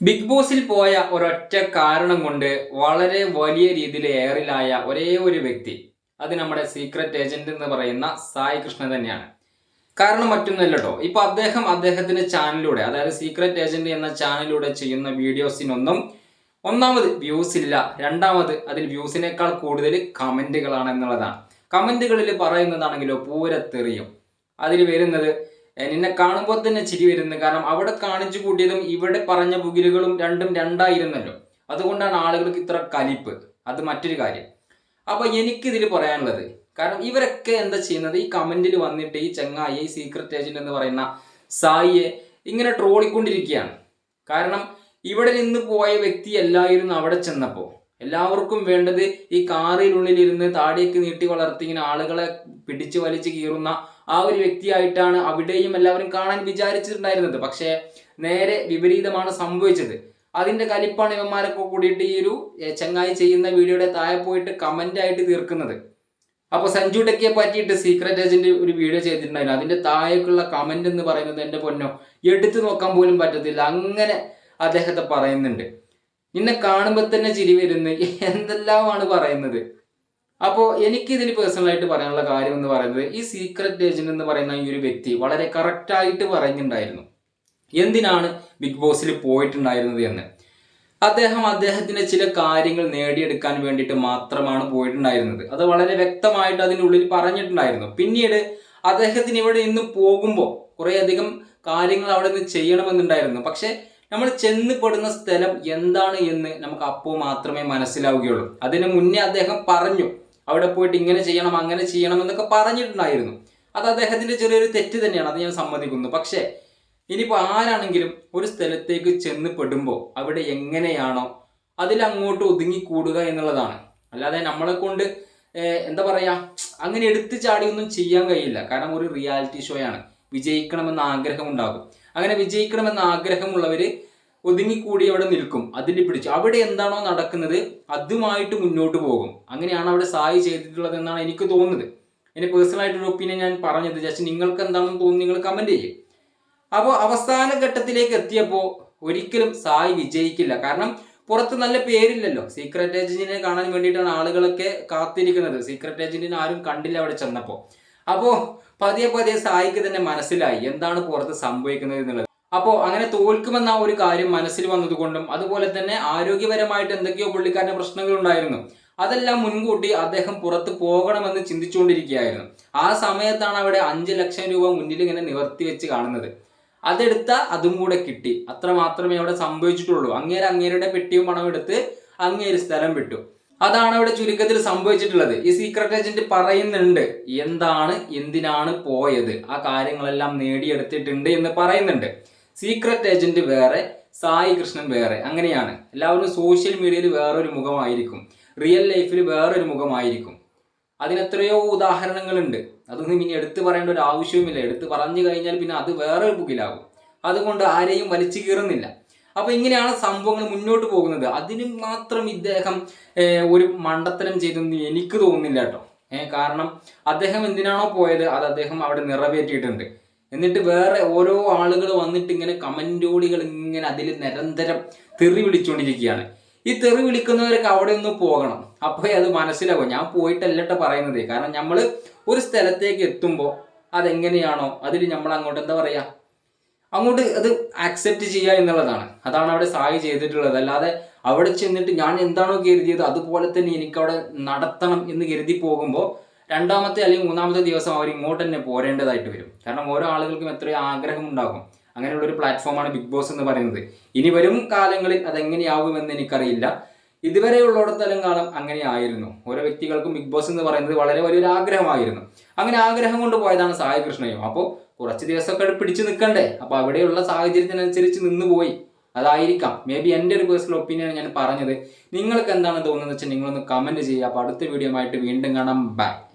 Big ബോസിൽ പോയ ഒരൊറ്റ കാരണം കൊണ്ട് വളരെ വലിയ രീതിയിൽ എയറിലായ ഒരേ ഒരു വ്യക്തി അത് നമ്മുടെ സീക്രട്ട് ഏജന്റ് എന്ന് പറയുന്ന സായി കൃഷ്ണൻ തന്നെയാണ്. കാരണം മറ്റൊന്നല്ല കേട്ടോ ഇപ്പൊ അദ്ദേഹം അദ്ദേഹത്തിന്റെ ചാനലിലൂടെ അതായത് സീക്രട്ട് ഏജന്റ് എന്ന ചാനലിലൂടെ ചെയ്യുന്ന വീഡിയോസിനൊന്നും ഒന്നാമത് വ്യൂസ് ഇല്ല. രണ്ടാമത് അതിൽ വ്യൂസിനേക്കാൾ കൂടുതൽ കമന്റുകളാണ് എന്നുള്ളതാണ്. കമന്റുകളിൽ പറയുന്നതാണെങ്കിലോ പൂരത്തെറിയും. അതിൽ വരുന്നത് "ഏ, നിന്നെ കാണുമ്പോൾ തന്നെ ചിരി വരുന്നു. കാരണം അവിടെ കാണിച്ചു കൂട്ടിയതും ഇവിടെ പറഞ്ഞ പുകിലുകളും രണ്ടും രണ്ടായിരുന്നല്ലോ. അതുകൊണ്ടാണ് ആളുകൾക്ക് ഇത്ര കലിപ്പ്. അത് മറ്റൊരു കാര്യം. അപ്പൊ എനിക്കിതിൽ പറയാനുള്ളത് കാരണം ഇവരൊക്കെ എന്താ ചെയ്യുന്നത്? ഈ കമന്റിൽ വന്നിട്ട് ഈ ചങ്ങായി ഈ സീക്രട്ട് ഏജന്റ് എന്ന് പറയുന്ന സായിയെ ഇങ്ങനെ ട്രോളിക്കൊണ്ടിരിക്കുകയാണ്. കാരണം ഇവിടെ നിന്ന് പോയ വ്യക്തി എല്ലായിരുന്നു അവിടെ ചെന്നപ്പോൾ എല്ലാവർക്കും വേണ്ടത് ഈ കാറിനുള്ളിൽ ഇരുന്ന് താടിയൊക്കെ നീട്ടി വളർത്തി ഇങ്ങനെ ആളുകളെ പിടിച്ചു വലിച്ചു കീറുന്ന ആ ഒരു വ്യക്തിയായിട്ടാണ് അവിടെയും എല്ലാവരും കാണാൻ വിചാരിച്ചിട്ടുണ്ടായിരുന്നത്. പക്ഷേ നേരെ വിപരീതമാണ് സംഭവിച്ചത്. അതിന്റെ കലിപ്പാണ് ഇവന്മാരൊക്കെ കൂടിയിട്ട് ഈ ഒരു ചങ്ങായി ചെയ്യുന്ന വീഡിയോയുടെ താഴെ പോയിട്ട് കമന്റ് ആയിട്ട് തീർക്കുന്നത്. അപ്പൊ സഞ്ജു ടെക്കിയെ പറ്റിയിട്ട് സീക്രട്ട് ഏജന്റ് ഒരു വീഡിയോ ചെയ്തിട്ടുണ്ടായിരുന്നു. അതിന്റെ താഴേക്കുള്ള കമന്റ് എന്ന് പറയുന്നത് എന്റെ പൊന്നോ എടുത്തു നോക്കാൻ പോലും പറ്റത്തില്ല. അങ്ങനെ അദ്ദേഹത്തെ പറയുന്നുണ്ട്. നിന്നെ കാണുമ്പോൾ തന്നെ ചിരി വരുന്നു. എന്തെല്ലാമാണ് പറയുന്നത്? അപ്പോൾ എനിക്ക് ഇതിൽ പേഴ്സണലായിട്ട് പറയാനുള്ള കാര്യം എന്ന് പറയുന്നത് ഈ സീക്രട്ട് ഏജന്റ് എന്ന് പറയുന്ന ഈ ഒരു വ്യക്തി വളരെ കറക്റ്റായിട്ട് പറയുന്നുണ്ടായിരുന്നു. എന്തിനാണ് ബിഗ് ബോസിൽ പോയിട്ടുണ്ടായിരുന്നത് എന്ന്? അദ്ദേഹം അദ്ദേഹത്തിന്റെ ചില കാര്യങ്ങൾ നേടിയെടുക്കാൻ വേണ്ടിയിട്ട് മാത്രമാണ് പോയിട്ടുണ്ടായിരുന്നത്. അത് വളരെ വ്യക്തമായിട്ട് അതിനുള്ളിൽ പറഞ്ഞിട്ടുണ്ടായിരുന്നു. പിന്നീട് അദ്ദേഹത്തിന് ഇവിടെ നിന്ന് പോകുമ്പോൾ കുറേയധികം കാര്യങ്ങൾ അവിടെ നിന്ന് ചെയ്യണമെന്നുണ്ടായിരുന്നു. പക്ഷെ നമ്മൾ ചെന്ന് പെടുന്ന സ്ഥലം എന്താണ് എന്ന് നമുക്ക് അപ്പോൾ മാത്രമേ മനസ്സിലാവുകയുള്ളൂ. അതിന് മുന്നേ അദ്ദേഹം പറഞ്ഞു അവിടെ പോയിട്ട് ഇങ്ങനെ ചെയ്യണം അങ്ങനെ ചെയ്യണം എന്നൊക്കെ പറഞ്ഞിട്ടുണ്ടായിരുന്നു. അത് അദ്ദേഹത്തിന്റെ ചെറിയൊരു തെറ്റ് തന്നെയാണ് അത് ഞാൻ സമ്മതിക്കുന്നു. പക്ഷേ ഇനിയിപ്പോൾ ആരാണെങ്കിലും ഒരു സ്ഥലത്തേക്ക് ചെന്ന് പെടുമ്പോൾ അവിടെ എങ്ങനെയാണോ അതിലങ്ങോട്ട് ഒതുങ്ങിക്കൂടുക എന്നുള്ളതാണ്. അല്ലാതെ നമ്മളെ കൊണ്ട് എന്താ പറയുക അങ്ങനെ എടുത്തു ചാടിയൊന്നും ചെയ്യാൻ കഴിയില്ല. കാരണം ഒരു റിയാലിറ്റി ഷോയാണ്. വിജയിക്കണമെന്ന ആഗ്രഹം ഉണ്ടാകും അങ്ങനെ വിജയിക്കണമെന്ന ആഗ്രഹമുള്ളവര് ഒതുങ്ങിക്കൂടി അവിടെ നിൽക്കും. അതിന്റെ പിടിച്ച്. അവിടെ എന്താണോ നടക്കുന്നത് അതുമായിട്ട് മുന്നോട്ട് പോകും. അങ്ങനെയാണ് അവിടെ സായി ചെയ്തിട്ടുള്ളത് എന്നാണ് എനിക്ക് തോന്നുന്നത്. എന്റെ പേഴ്സണൽ ആയിട്ടൊരു ഒപ്പീനിയൻ ഞാൻ പറഞ്ഞത്. ജസ്റ്റ് നിങ്ങൾക്ക് എന്താണെന്ന് തോന്നുന്നു നിങ്ങൾ കമന്റ് ചെയ്യും. അപ്പോൾ അവസാന ഘട്ടത്തിലേക്ക് എത്തിയപ്പോൾ ഒരിക്കലും സായി വിജയിക്കില്ല. കാരണം പുറത്ത് നല്ല പേരില്ലല്ലോ. സീക്രട്ട് ഏജന്റിനെ കാണാൻ വേണ്ടിയിട്ടാണ് ആളുകളൊക്കെ കാത്തിരിക്കുന്നത്. സീക്രട്ട് ഏജന്റിനെ ആരും കണ്ടില്ല അവിടെ ചെന്നപ്പോൾ അപ്പോൾ പതിയെ പതിയെ സായിക്ക് തന്നെ മനസ്സിലായി എന്താണ് പുറത്ത് സംഭവിക്കുന്നത് എന്നുള്ളത്. അപ്പോൾ അങ്ങനെ തോൽക്കുമെന്ന ഒരു കാര്യം മനസ്സിൽ വന്നതുകൊണ്ടും അതുപോലെ തന്നെ ആരോഗ്യപരമായിട്ട് എന്തൊക്കെയോ പുള്ളിക്കാരന്റെ പ്രശ്നങ്ങൾ ഉണ്ടായിരുന്നു. അതെല്ലാം മുൻകൂട്ടി അദ്ദേഹം പുറത്ത് പോകണമെന്ന് ചിന്തിച്ചുകൊണ്ടിരിക്കുകയായിരുന്നു. ആ സമയത്താണ് അവിടെ അഞ്ച് ലക്ഷം രൂപ മുന്നിൽ ഇങ്ങനെ നിവർത്തി വെച്ച് കാണുന്നത്. അതെടുത്ത അതും കൂടെ കിട്ടി. അത്ര മാത്രമേ അവിടെ സംഭവിച്ചിട്ടുള്ളൂ. അങ്ങേര് അങ്ങേരുടെ പെട്ടിയും പണം എടുത്ത് അങ്ങേര് സ്ഥലം വിട്ടു. അതാണ് അവിടെ ചുരുക്കത്തിൽ സംഭവിച്ചിട്ടുള്ളത്. ഈ സീക്രട്ട് ഏജന്റ് പറയുന്നുണ്ട് എന്താണ് എന്തിനാണ് പോയത്? ആ കാര്യങ്ങളെല്ലാം നേടിയെടുത്തിട്ടുണ്ട് എന്ന് പറയുന്നുണ്ട്. സീക്രട്ട് ഏജന്റ് വേറെ സായി കൃഷ്ണൻ വേറെ അങ്ങനെയാണ്. എല്ലാവരും സോഷ്യൽ മീഡിയയിൽ വേറൊരു മുഖമായിരിക്കും. റിയൽ ലൈഫിൽ വേറൊരു മുഖമായിരിക്കും. അതിനെത്രയോ ഉദാഹരണങ്ങളുണ്ട്. അതൊന്നും ഇനി എടുത്തു പറയേണ്ട ഒരു ആവശ്യവുമില്ല. എടുത്തു പറഞ്ഞു കഴിഞ്ഞാൽ പിന്നെ അത് വേറൊരു ബുക്കിലാകും. അതുകൊണ്ട് ആരെയും വലിച്ചു കീറുന്നില്ല. അപ്പൊ ഇങ്ങനെയാണ് സംഭവങ്ങൾ മുന്നോട്ട് പോകുന്നത്. അതിന് മാത്രം ഇദ്ദേഹം ഒരു മണ്ടത്തരം ചെയ്തെന്ന് എനിക്ക് തോന്നുന്നില്ല കേട്ടോ. കാരണം അദ്ദേഹം എന്തിനാണോ പോയത് അത് അദ്ദേഹം അവിടെ നിറവേറ്റിയിട്ടുണ്ട്. എന്നിട്ട് വേറെ ഓരോ ആളുകൾ വന്നിട്ട് ഇങ്ങനെ കമന്റോടികൾ ഇങ്ങനെ അതിൽ നിരന്തരം തെറി വിളിച്ചുകൊണ്ടിരിക്കുകയാണ് ഈ തെറി വിളിക്കുന്നവരൊക്കെ അവിടെ ഒന്ന് പോകണം. അപ്പോഴേ അത് മനസ്സിലാവും. ഞാൻ പോയിട്ടല്ലട്ടോ പറയുന്നത്. കാരണം നമ്മൾ ഒരു സ്ഥലത്തേക്ക് എത്തുമ്പോൾ അതെങ്ങനെയാണോ അതിൽ നമ്മൾ അങ്ങോട്ട് എന്താ പറയാ അങ്ങോട്ട് അത് ആക്സെപ്റ്റ് ചെയ്യുക എന്നുള്ളതാണ്. അതാണ് അവിടെ സായി ചെയ്തിട്ടുള്ളത്. അല്ലാതെ അവിടെ ചെന്നിട്ട് ഞാൻ എന്താണോ കരുതിയത് അതുപോലെ തന്നെ എനിക്ക് അവിടെ നടത്തണം എന്ന് കരുതി പോകുമ്പോൾ രണ്ടാമത്തെ അല്ലെങ്കിൽ മൂന്നാമത്തെ ദിവസം അവർ ഇങ്ങോട്ട് തന്നെ പോരേണ്ടതായിട്ട് വരും. കാരണം ഓരോ ആളുകൾക്കും എത്രയോ ആഗ്രഹം ഉണ്ടാകും. അങ്ങനെയുള്ള ഒരു പ്ലാറ്റ്ഫോമാണ് ബിഗ് ബോസ് എന്ന് പറയുന്നത്. ഇനി വരും കാലങ്ങളിൽ അതെങ്ങനെയാവുമെന്ന് എനിക്കറിയില്ല. ഇതുവരെ ഉള്ളിടത്തോളം കാലം അങ്ങനെ ആയിരുന്നു. ഓരോ വ്യക്തികൾക്കും ബിഗ് ബോസ് എന്ന് പറയുന്നത് വളരെ വലിയൊരു ആഗ്രഹമായിരുന്നു. അങ്ങനെ ആഗ്രഹം കൊണ്ട് പോയതാണ് സായി കൃഷ്ണയും അപ്പോൾ കുറച്ച് ദിവസമൊക്കെ പിടിച്ചു നിൽക്കണ്ടേ. അപ്പോൾ അവിടെയുള്ള സാഹചര്യത്തിനനുസരിച്ച് നിന്ന് പോയി. അതായിരിക്കാം. മേ ബി എന്റെ ഒരു പേഴ്സണൽ ഒപ്പീനിയൻ ഞാൻ പറഞ്ഞത്. നിങ്ങൾക്ക് എന്താണ് തോന്നുന്നത് വെച്ചാൽ നിങ്ങളൊന്ന് കമന്റ് ചെയ്യുക. അപ്പോൾ അടുത്ത വീഡിയോ ആയിട്ട് വീണ്ടും കാണാം. ബൈ